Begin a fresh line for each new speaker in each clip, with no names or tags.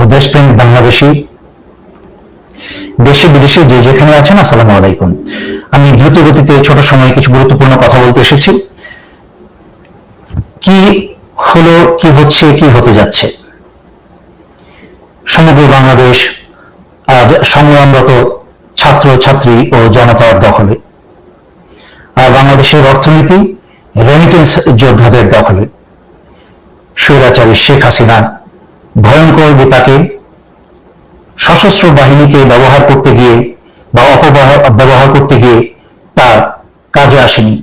ও দেশপ্রেম বাংলাদেশি, দেশে বিদেশে যে যেখানে আছেন, আসসালামু আলাইকুম। আমি দ্রুত গতিতে ছোট সময়ে কিছু গুরুত্বপূর্ণ কথা বলতে এসেছি। কি হলো, কি হচ্ছে, কি হতে যাচ্ছে? সমগ্র বাংলাদেশ আজ সংগ্রামরত ছাত্র, ছাত্রী ও জনতার দখলে। আর বাংলাদেশের অর্থনীতি রেমিটেন্স যোদ্ধাদের দখলে। স্বৈরাচারী শেখ হাসিনা ভয়ঙ্কর বিপাকে সশস্ত্র বাহিনীকে ব্যবহার করতে গিয়ে বা অপব্যবহার, ব্যবহার করতে গিয়ে তা কাজে আসেনি।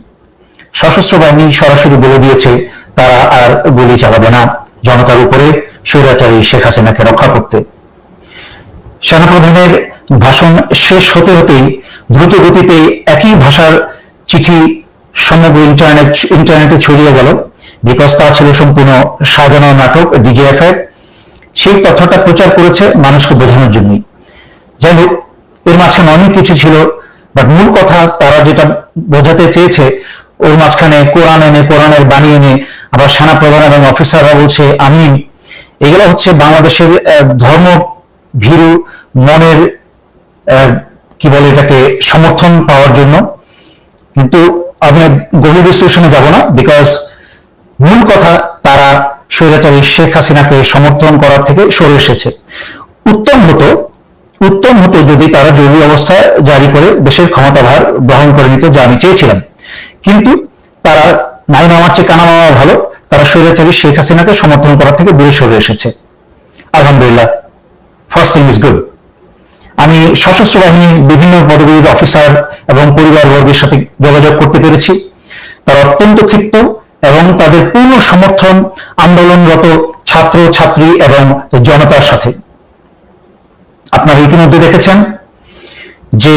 সশস্ত্র বাহিনী সরাসরি বলে দিয়েছে, তারা আর গুলি চালাবে না, জনতার উপরে স্বৈরাচারী শেখ হাসিনাকে রক্ষা করতে। সেনাপ্রধানের ভাষণ শেষ হতে হতেই দ্রুত গতিতে একই ভাষার চিঠি সমগ্র ইন্টারনেট, ইন্টারনেটে ছড়িয়ে গেল। বিকজ তা ছিল সম্পূর্ণ সাজানো নাটক, ডিজিএফ এর। সেই তথ্যটা প্রচার করেছে মানুষকে বোঝানোর জন্যই। যাই হোক, এর মাঝখানে অনেক কিছু ছিল বাট মূল কথা তারা যেটা বোঝাতে চেয়েছে, ওর মাঝখানে কোরআন এনে, কোরআনের বাণী এনে, আবার সেনা প্রধান এবং অফিসাররা বলছে আমি এগুলো হচ্ছে বাংলাদেশের ধর্ম ভীরু মনের কি বলে এটাকে, সমর্থন পাওয়ার জন্য। কিন্তু আমি গভীর বিশ্লেষণে যাব না বিকজ মূল কথা স্বৈরাচারী শেখ হাসিনাকে সমর্থন করার থেকে সরে এসেছে। উত্তম হতো উত্তম হতো যদি তারা জরুরি অবস্থা জারি করে দেশের ক্ষমতাভার গ্রহণ করে নিত যা আমি চেয়েছিলাম। কিন্তু তারা নাই মামার চেয়ে কানা মামা ভালো, তারা স্বৈরাচারী শেখ হাসিনাকে সমর্থন করার থেকে দূরে সরে এসেছে। আলহামদুলিল্লাহ ফার্স্ট থিং ইজ গুড আমি সশস্ত্র বাহিনীর বিভিন্ন পদবীর অফিসার এবং পরিবারবর্গের সাথে যোগাযোগ করতে পেরেছি। তারা অত্যন্ত ক্ষিপ্ত এবং তাদের পূর্ণ সমর্থন আন্দোলনরত ছাত্র, ছাত্রী এবং জনতার সাথে। আপনারা ইতিমধ্যে দেখেছেন যে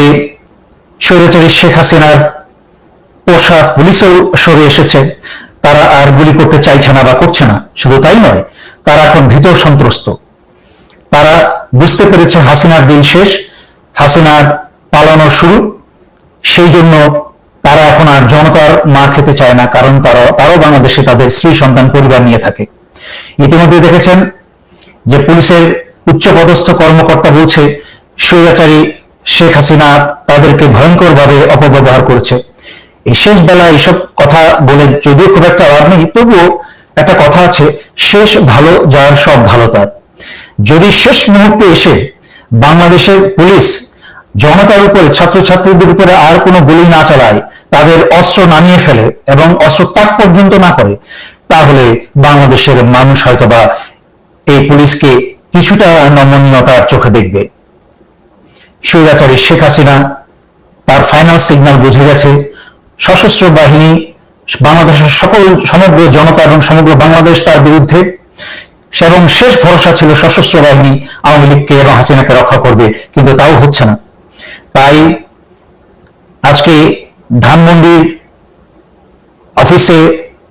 স্বৈরাচারী শেখ হাসিনার পোষা পুলিশও সরে এসেছে। তারা আর গুলি করতে চাইছে না বা করছে না, শুধু তাই নয়, তারা এখন ভীত সন্ত্রস্ত। তারা বুঝতে পেরেছে হাসিনার দিন শেষ, হাসিনার পালানো শুরু, সেই জন্য তারা এখন আর জনতার মার খেতে চায় না, কারণ তারা, তারাও বাংলাদেশে তাদের স্ত্রী, সন্তান, পরিবার নিয়ে থাকে। ইতিমধ্যে দেখেছেন যে পুলিশের উচ্চপদস্থ কর্মকর্তা বলছে, স্বৈরাচারী শেখ হাসিনা তাদেরকে ভয়ঙ্করভাবে অপব্যবহার করেছে। এই শেষ বেলা এইসব কথা বলে যদিও খুব একটা লাভ নেই, তবুও একটা কথা আছে, শেষ ভালো যার, সব ভালো তার। যদি শেষ মুহূর্তে এসে বাংলাদেশের পুলিশ জনতার উপরে, ছাত্রছাত্রীদের উপরে আর কোনো গুলি না চালায়, তাদের অস্ত্র নামিয়ে ফেলে এবং অস্ত্র তাক পর্যন্ত না করে, তাহলে বাংলাদেশের মানুষ হয়তোবা এই পুলিশকে কিছুটা নমনীয়তার চোখে দেখবে। স্বৈরাচারী শেখ হাসিনা, তার ফাইনাল সিগন্যাল বুঝে গেছে। সশস্ত্র বাহিনী, বাংলাদেশের সকল সমগ্র জনতা এবং সমগ্র বাংলাদেশ তার বিরুদ্ধে। এবং শেষ ভরসা ছিল সশস্ত্র বাহিনী, আওয়ামী লীগকে এবং হাসিনাকে রক্ষা করবে, কিন্তু তাও হচ্ছে না। তাই আজকে ধানমন্ডির অফিসে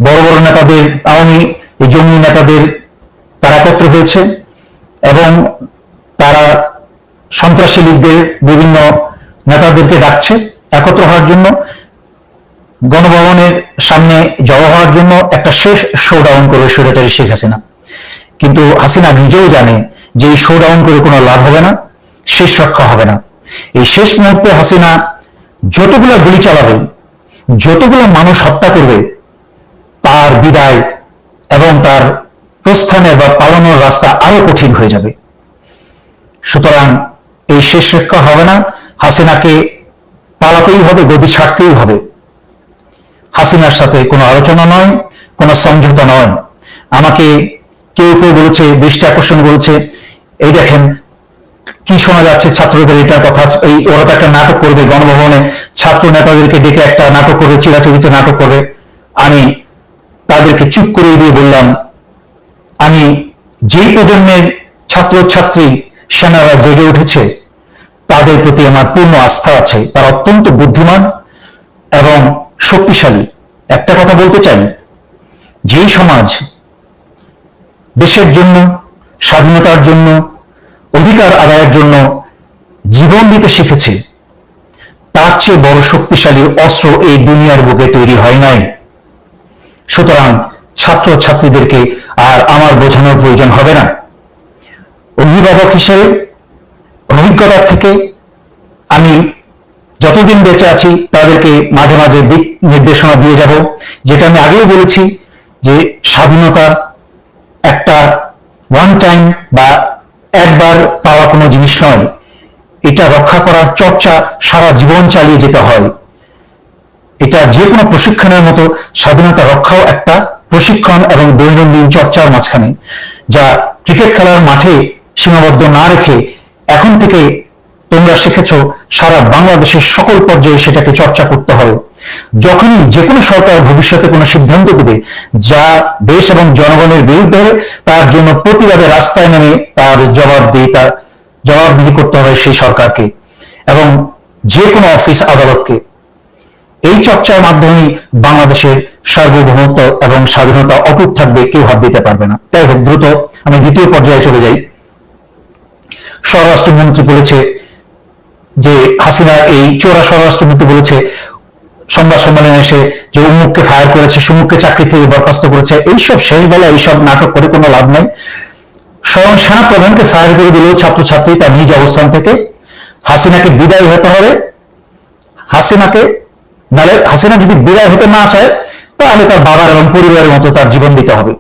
বড় বড় নেতাদের, আওয়ামী এই জঙ্গি নেতাদের তারা একত্র হয়েছে এবং তারা সন্ত্রাসী লীগদের বিভিন্ন নেতাদেরকে ডাকছে একত্র হওয়ার জন্য। গণভবনের সামনে জড়ো হওয়ার জন্য একটা শেষ শোডাউন করবে স্বৈরাচারী শেখ হাসিনা। কিন্তু হাসিনা নিজেও জানে যে এই শোডাউন করে কোনো লাভ হবে না, শেষ রক্ষা হবে না। এই শেষ মুহূর্তে হাসিনা যতগুলো গুলি চালাবে, যতগুলো মানুষ হত্যা করবে, তার বিদায় এবং তার প্রস্থানের বা পালানোর রাস্তা আরও কঠিন হয়ে যাবে। সুতরাং এই শেষ রক্ষা হবে না। হাসিনাকে পালাতেই হবে, গদি ছাড়তেই হবে। হাসিনার সাথে কোনো আলোচনা নয়, কোনো সমঝোতা নয়। আমাকে কেউ কেউ বলেছে, দৃষ্টি আকর্ষণ বলেছে এই দেখেন কি শোনা যাচ্ছে ছাত্রদের? এটা কথা এই ওরা তো একটা নাটক করবে গণভবনে। ছাত্র নেতাদেরকে ডেকে একটা নাটক করবে, চিরাচরিত নাটক করবে। আমি তাদেরকে চুপ করে দিয়ে বললাম, আমি যেই প্রজন্মের ছাত্র ছাত্রী সেনারা জেগে উঠেছে, তাদের প্রতি আমার পূর্ণ আস্থা আছে। তারা অত্যন্ত বুদ্ধিমান এবং শক্তিশালী। একটা কথা বলতে চাই, যেই সমাজ দেশের জন্য, স্বাধীনতার জন্য অধিকার আদায়ের জন্য জীবন দিতে শিখেছে। তার চেয়ে বড় শক্তিশালী অস্ত্র এই দুনিয়ার বুকে তৈরি হয় নাই। সুতরাং ছাত্র ছাত্রীদেরকে আর আমার বোঝানোর প্রয়োজন হবে না। অভিভাবক হিসেবে, অভিজ্ঞতার থেকে আমি যতদিন বেঁচে আছি, তাদেরকে মাঝে মাঝে দিক নির্দেশনা দিয়ে যাব। যেটা আমি আগেও বলেছি যে স্বাধীনতা একটা ওয়ান টাইম বা একবার পাওয়া কোনো জিনিস নয়। এটা রক্ষা করার চর্চা সারা জীবন চালিয়ে যেতে হয়। এটা যে কোনো প্রশিক্ষণের মতো স্বাধীনতা রক্ষাও একটা প্রশিক্ষণ এবং দৈনন্দিন চর্চার মাঝখানে, যা ক্রিকেট খেলার মাঠে সীমাবদ্ধ না রেখে এখন থেকে তোমরা শিখেছ, সারা বাংলাদেশের সকল পর্যায়ে সেটাকে চর্চা করতে হবে। যখনই যে কোনো সরকার ভবিষ্যতে কোনো সিদ্ধান্ত দেবে, যা দেশ এবং জনগণের বিরুদ্ধে হবে, তার জন্য প্রতিবাদে রাস্তায় নেমে তার জবাব দিয়ে তার জবাবদিহি করতে হবে সেই সরকারকে এবং যে কোনো অফিস আদালতকে। এই চর্চার মাধ্যমেই বাংলাদেশের সার্বভৌমত্ব এবং স্বাধীনতা অটুট থাকবে, কেউ হাত দিতে পারবে না। তাই হোক, দ্রুত আমি দ্বিতীয় পর্যায়ে চলে যাই। স্বরাষ্ট্রমন্ত্রী বলেছে যে হাসিনা এই চোরা স্বরাষ্ট্রমন্ত্রী বলেছে, সংবাদ সম্মেলনে এসে যে উমুককে ফায়ার করেছে, সুমুককে চাকরি থেকে বরখাস্ত করেছে, এইসব শেষ বেলা এইসব নাটক করে কোনো লাভ নাই। স্বয়ং সেনা প্রধানকে ফায়ার করে দিল ছাত্রছাত্রী তার নিজ অবস্থান থেকে হাসিনাকে বিদায় হতে হবে। হাসিনাকে নাহলে হাসিনা যদি বিদায় হতে না চায়, তাহলে তার বাবার এবং পরিবারের মতো তার জীবন দিতে হবে।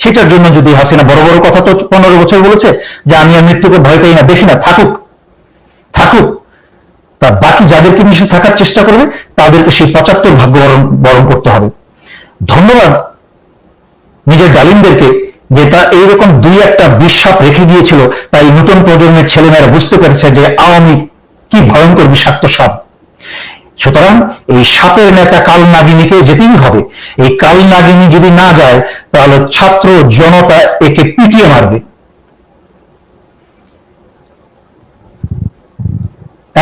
সেটার জন্য যদি হাসিনা বড় বড় কথা তো পনেরো বছর বলেছে, যে আমি আর মৃত্যুকে ভয় পাই না, দেখি না, থাকুক। থাকুক। তা বাকি যাদেরকে মিশে থাকার চেষ্টা করবে, তাদেরকে সেই পঁচাত্তর ভাগ্য বরণ বরণ করতে হবে। ধন্যবাদ নিজের ডালিমদেরকে যে তা এইরকম দুই একটা বিশ্বাপ রেখে গিয়েছিল, তাই নতুন প্রজন্মের ছেলেমেয়েরা বুঝতে পেরেছে যে আওয়ামী কি ভয়ঙ্কর বিষাক্ত সাপ। সুতরাং এই সাপের নেতা কাল নাগিনীকে যেতেই হবে। এই কাল নাগিনী যদি না যায়, তাহলে ছাত্র জনতা একে পিটিয়ে মারবে।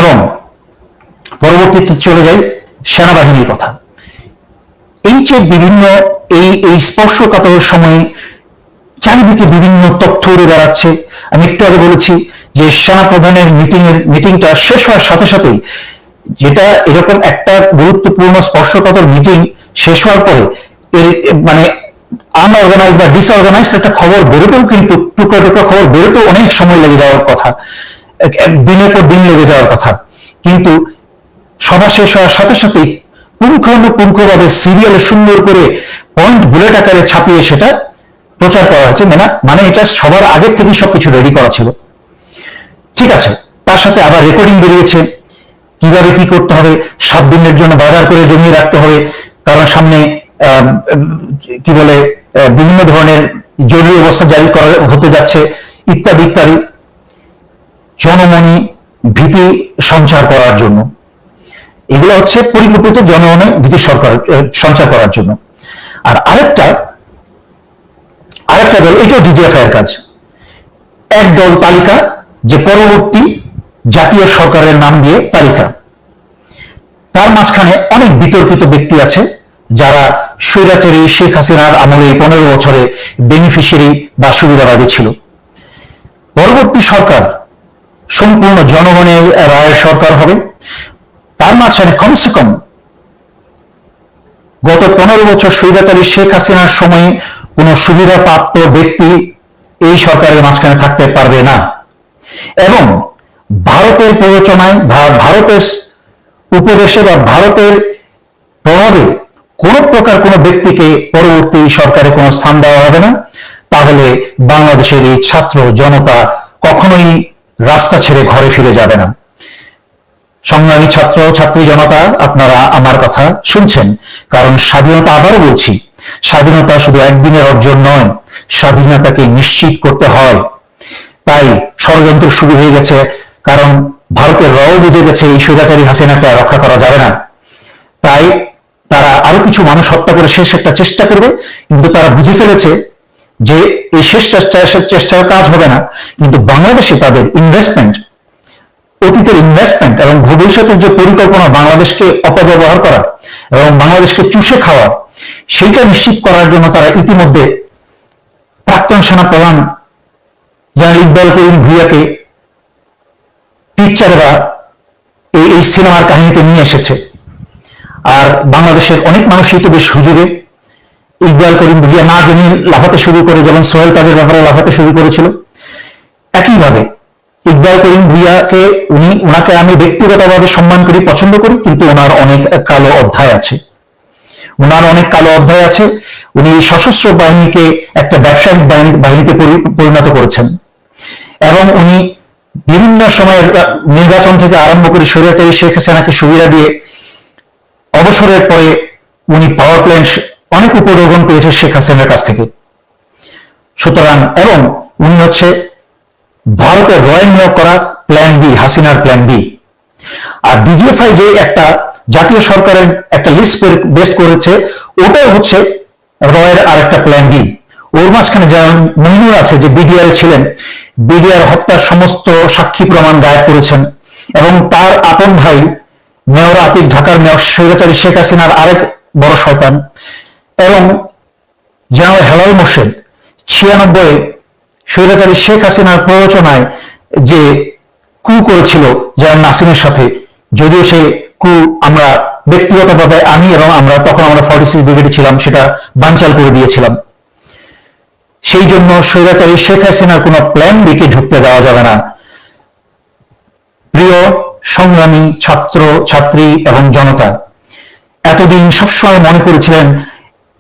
এবং পরবর্তীতে চলে যাই সেনাবাহিনীর কথা। এই যে বিভিন্ন এই এই স্পর্শকাতর সময়ে চারিদিকে বিভিন্ন তথ্য উড়ে বেড়াচ্ছে। আমি একটু আগে বলেছি যে সেনা প্রধানের মিটিং এর মিটিংটা শেষ হওয়ার সাথে সাথেই যেটা এরকম একটা গুরুত্বপূর্ণ স্পর্শকাতর মিটিং শেষ হওয়ার পরে এর মানে আনঅর্গানাইজ বা ডিসঅর্গানাইজ একটা খবর বেরোতেও কিন্তু টুকরো টুকরো খবর বেরোতেও অনেক সময় লেগে যাওয়ার কথা। দিনের পর দিন লেগে যাওয়ার কথা। কিন্তু সভা শেষ হওয়ার সাথে সাথেই পুঙ্খানুপুঙ্খভাবে সিরিয়ালে সুন্দর করে পয়েন্ট বুলেট আকারে ছাপিয়ে সেটা প্রচার করা হয়েছে। মানে মানে এটা সবার আগের থেকেই সবকিছু রেডি করা ছিল। ঠিক আছে, তার সাথে আবার রেকর্ডিং বেরিয়েছে। কীভাবে কি করতে হবে? সাত দিনের জন্য বাজার করে জমিয়ে রাখতে হবে। কারণ সামনে কি বলে বিভিন্ন ধরনের জরুরি অবস্থা জারি করা হতে যাচ্ছে, ইত্যাদি ইত্যাদি। জনমনে ভীতি সঞ্চার করার জন্য। এগুলো হচ্ছে পরিকল্পিত জনমনে ভীতি সরকার সঞ্চার করার জন্য। আর আরেকটা আরেকটা দল, এটাও ডিজিএফআই এর কাজ। এক দল তালিকা, যে পরবর্তী জাতীয় সরকারের নাম দিয়ে তালিকা। তার মাঝখানে অনেক বিতর্কিত ব্যক্তি আছে, যারা স্বৈরাচারী শেখ হাসিনার আমলে পনেরো বছরে বেনিফিশিয়ারি বা সুবিধাবাদী ছিল। পরবর্তী সরকার সম্পূর্ণ জনগণের রায়ের সরকার হবে। তার মাঝখানে কমসে কম গত পনেরো বছর স্বৈরাচারী শেখ হাসিনার সময়ে কোন সুবিধা প্রাপ্ত ব্যক্তি এই সরকারের মাঝখানে থাকতে পারবে না। এবং ভারতের প্ররোচনায় ভারতের উপদেশে বা ভারতের প্রভাবে কোন প্রকার কোন ব্যক্তিকে পরবর্তী সরকারে কোনো স্থান দেওয়া হবে না। তাহলে বাংলাদেশের এই ছাত্র জনতা কখনোই রাস্তা ছেড়ে ঘরে ফিরে যাবে না। সংগ্রামী ছাত্র ছাত্রী জনতা, আপনারা আমার কথা শুনছেন। কারণ স্বাধীনতা আবারও বলছি, স্বাধীনতা শুধু একদিনের অর্জন নয়, স্বাধীনতাকে নিশ্চিত করতে হয়। তাই ষড়যন্ত্র শুরু হয়ে গেছে, কারণ ভারতের রও বুঝে গেছে এই স্বৈরাচারী হাসিনাকে রক্ষা করা যাবে না। তাই তারা আরও কিছু মানুষ হত্যা করে শেষ একটা চেষ্টা করবে, কিন্তু তারা বুঝে ফেলেছে যে এই শেষ চেষ্টা চেষ্টার কাজ হবে না। কিন্তু বাংলাদেশে তাদের ইনভেস্টমেন্ট অতীতের ইনভেস্টমেন্ট এবং ভবিষ্যতের যে পরিকল্পনা বাংলাদেশকে অপব্যবহার করা এবং বাংলাদেশকে চুষে খাওয়া, সেইটা নিশ্চিত করার জন্য তারা ইতিমধ্যে প্রাক্তন সেনা প্রধান জেনারেল ইকবাল করিম ভুইয়াকে পিকচারে এই এই সিনেমার কাহিনীতে নিয়ে এসেছে। আর বাংলাদেশের অনেক মানুষই তো বেশ সুযোগে ইকবাল করিম ভুইয়া না জেনে লাফাতে শুরু করে, যেমন সোহেল তাজের ব্যাপারে লাফাতে শুরু করেছিল। একইভাবে উদয় করিম ভুইয়াকে উনি ওনাকে আমি ব্যক্তিগতভাবে সম্মান করি, পছন্দ করি, কিন্তু ওনার অনেক কালো অধ্যায় আছে। ওনার অনেক কালো অধ্যায় আছে। উনি সশস্ত্র বাহিনীকে একটা ব্যবসায়িক বাহিনী, বাহিনীতে পরিণত করেছেন। এবং উনি বিভিন্ন সময়ের নির্বাচন থেকে আরম্ভ করে স্বৈরাচারী শেখ হাসিনাকে সুবিধা দিয়ে অবসরের পরে উনি পাওয়ার প্ল্যান্ট অনেক উপরোগন পেয়েছে শেখ হাসিনার কাছ থেকে। সুতরাং, এবং উনি হচ্ছে ভারতের রয়্যাল নিয়োগ করা প্ল্যান বি হাসিনার প্ল্যান বি আর ডিজিএফআই যে একটা জাতীয় সরকারের একটা লিস্ট বেস্ট করেছে ওটাই হচ্ছে রয়ের আর একটা প্ল্যান বি ওর মাঝখানে যেমন মহিনুর আছে, যে বিডিআর ছিলেন বিডিআর হত্যার সমস্ত সাক্ষী প্রমাণ গায়েব করেছেন। এবং তার আপন ভাই মেয়র আতিক ঢাকার মেয়র স্বৈরাচারী শেখ হাসিনার আরেক বড় শয়তান। এবং জেনারেল হেলাল মোর্শেদ ছিয়ানব্বই স্বৈরাচারী শেখ হাসিনার প্ররোচনায় যে কু করেছিল জেনারেল নাসিমের সাথে, যদিও সে কু আমরা ব্যক্তিগতভাবে আমি এবং আমরা তখন আমরা ফর্টি সিক্স ব্রিগেডে ছিলাম, সেটা বানচাল করে দিয়েছিলাম। সেই জন্য স্বৈরাচারী শেখ হাসিনার কোনো প্ল্যান বিকে ঢুকতে দেওয়া যাবে না। প্রিয়, সংগ্রামী ছাত্র, ছাত্রী এবং জনতা, এতদিন সবসময় মনে করেছিলেন,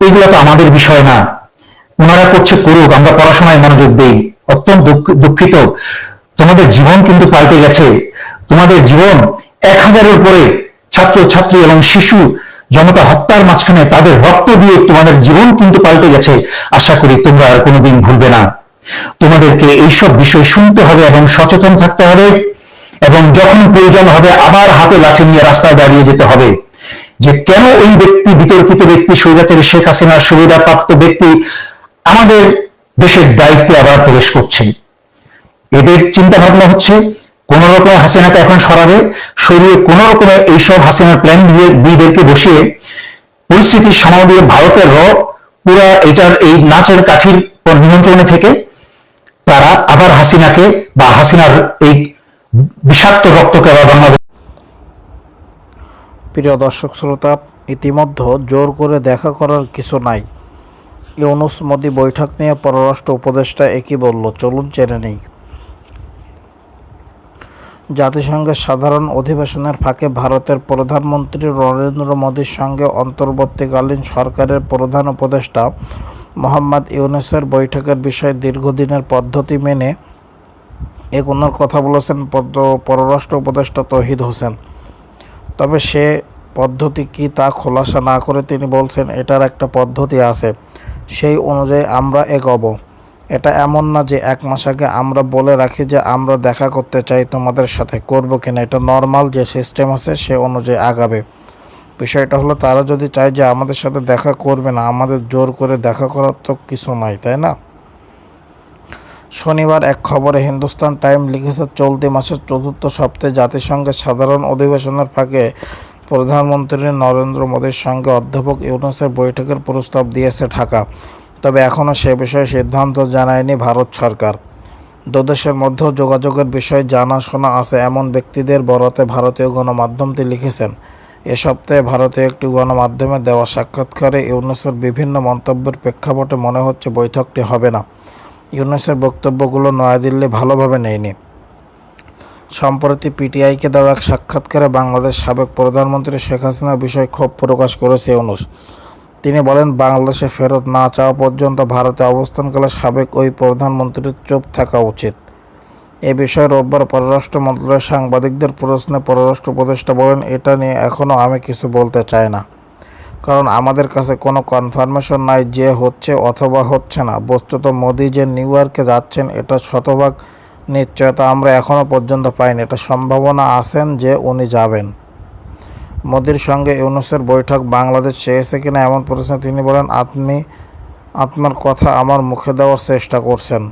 এগুলো তো আমাদের বিষয় না। ওনারা করছে করুক, আমরা পড়াশোনায় মনোযোগ দেই। অত্যন্ত দুঃখিত। তোমাদের জীবন কিন্তু পাল্টে গেছে। তোমাদের জীবন এক হাজারের উপরে ছাত্র, ছাত্রী এবং শিশু জনতা হত্যার মাঝখানে তাদের রক্ত দিয়ে তোমাদের জীবন কিন্তু পাল্টে গেছে। আশা করি তোমরা আর কোনোদিন ভুলবে না। তোমাদেরকে এইসব বিষয় শুনতে হবে এবং সচেতন থাকতে হবে এবং যখন প্রয়োজন হবে আবার হাতে লাঠি নিয়ে রাস্তায় দাঁড়িয়ে যেতে হবে। যে কেন ওই ব্যক্তি, বিতর্কিত ব্যক্তি, স্বৈরাচারী শেখ হাসিনার সুবিধাপ্রাপ্ত ব্যক্তি আমাদের দেশের দায়িত্বে আবার প্রবেশ করছে। এদের চিন্তা ভাবনা হচ্ছে, কোন রকমে হাসিনাকে এখন সরাবে, সরিয়ে কোন রকমে এইসব হাসিনার প্ল্যান দিয়ে বিদেরকে বসিয়ে পরিস্থিতি সামাল দিয়ে ভারতের র পুরা এটার এই নাচের কাঠির পর নিয়ন্ত্রণে থেকে তারা আবার হাসিনাকে বা হাসিনার এই বিষাক্ত রক্তকে আবার বাংলাদেশ
প্রিয় দর্শক শ্রোতা, ইতিমধ্যে জোর করে দেখা করার কিছু নাই। ইউনুস মোদি বৈঠক নিয়ে পররাষ্ট্র উপদেষ্টা একই বলল, চলুন জেনে নেই। জাতিসংঘের সাধারণ অধিবেশনের ফাঁকে ভারতের প্রধানমন্ত্রী নরেন্দ্র মোদীর সঙ্গে অন্তর্বর্তীকালীন সরকারের প্রধান উপদেষ্টা মোহাম্মদ ইউনুসের বৈঠকের বিষয়ে দীর্ঘদিনের পদ্ধতি মেনে এগোনোর কথা বলেছেন পররাষ্ট্র উপদেষ্টা তহিদ হোসেন। তবে সে পদ্ধতি কি তা খোলাসা না করে তিনি বলছেন, এটার একটা পদ্ধতি আছে। সেই অনুযায়ী আমরা এগোবো। এটা এমন না যে এক মাস আগে আমরা বলে রাখি যে আমরা দেখা করতে চাই তোমাদের সাথে। করব কিনা এটা নর্মাল যে সিস্টেম আছে, সে অনুযায়ী আগাবে। বিষয়টা হলো, তারা যদি চায় যে আমাদের সাথে দেখা করবে না, আমাদের জোর করে দেখা করার তো কিছু নাই, তাই না? শনিবার এক খবরে হিন্দুস্তান টাইম লিখেছে, চলতি মাসের চতুর্থ সপ্তাহে জাতিসংঘের সাধারণ অধিবেশনের ফাঁকে প্রধানমন্ত্রী নরেন্দ্র মোদীর সঙ্গে অধ্যাপক ইউনুসের বৈঠকের প্রস্তাব দিয়েছে ঢাকা। তবে এখনও সে বিষয়ে সিদ্ধান্ত জানায়নি ভারত সরকার। দুদেশের মধ্যেও যোগাযোগের বিষয়ে জানাশোনা আছে এমন ব্যক্তিদের বরাতে ভারতীয় গণমাধ্যমটি লিখেছেন। এ সপ্তাহে ভারতীয় একটি গণমাধ্যমে দেওয়া সাক্ষাৎকারে ইউনুসের বিভিন্ন মন্তব্যের প্রেক্ষাপটে মনে হচ্ছে বৈঠকটি হবে না। ইউনুসের বক্তব্যগুলো নয়াদিল্লি ভালোভাবে নেয়নি। সম্প্রতি পিটিআইকে দেওয়া এক সাক্ষাৎকারে বাংলাদেশ সাবেক প্রধানমন্ত্রী শেখ হাসিনার বিষয়ে ক্ষোভ প্রকাশ করেছে অনুষ তিনি বলেন, বাংলাদেশে ফেরত না চাওয়া পর্যন্ত ভারতে অবস্থানকালে সাবেক ওই প্রধানমন্ত্রীর চুপ থাকা উচিত। এ বিষয়ে রোববার পররাষ্ট্র মন্ত্রণালয়ের সাংবাদিকদের প্রশ্নে পররাষ্ট্র উপদেষ্টা বলেন, এটা নিয়ে এখনও আমি কিছু বলতে চাই না। কারণ আমাদের কাছে কোনো কনফার্মেশন নাই যে হচ্ছে অথবা হচ্ছে না। বস্তুত মোদি যে নিউ ইয়র্কে যাচ্ছেন, এটা শতভাগ নিশ্চয়তা আমরা এখনও পর্যন্ত পাইনি। এটা সম্ভাবনা আছেন যে উনি যাবেন। মোদির সঙ্গে ইউনুসের বৈঠক বাংলাদেশ চেয়েছে কিনা এমন প্রশ্নে তিনি বলেন, আপনি আপনার কথা আমার মুখে দেওয়ার চেষ্টা করছেন।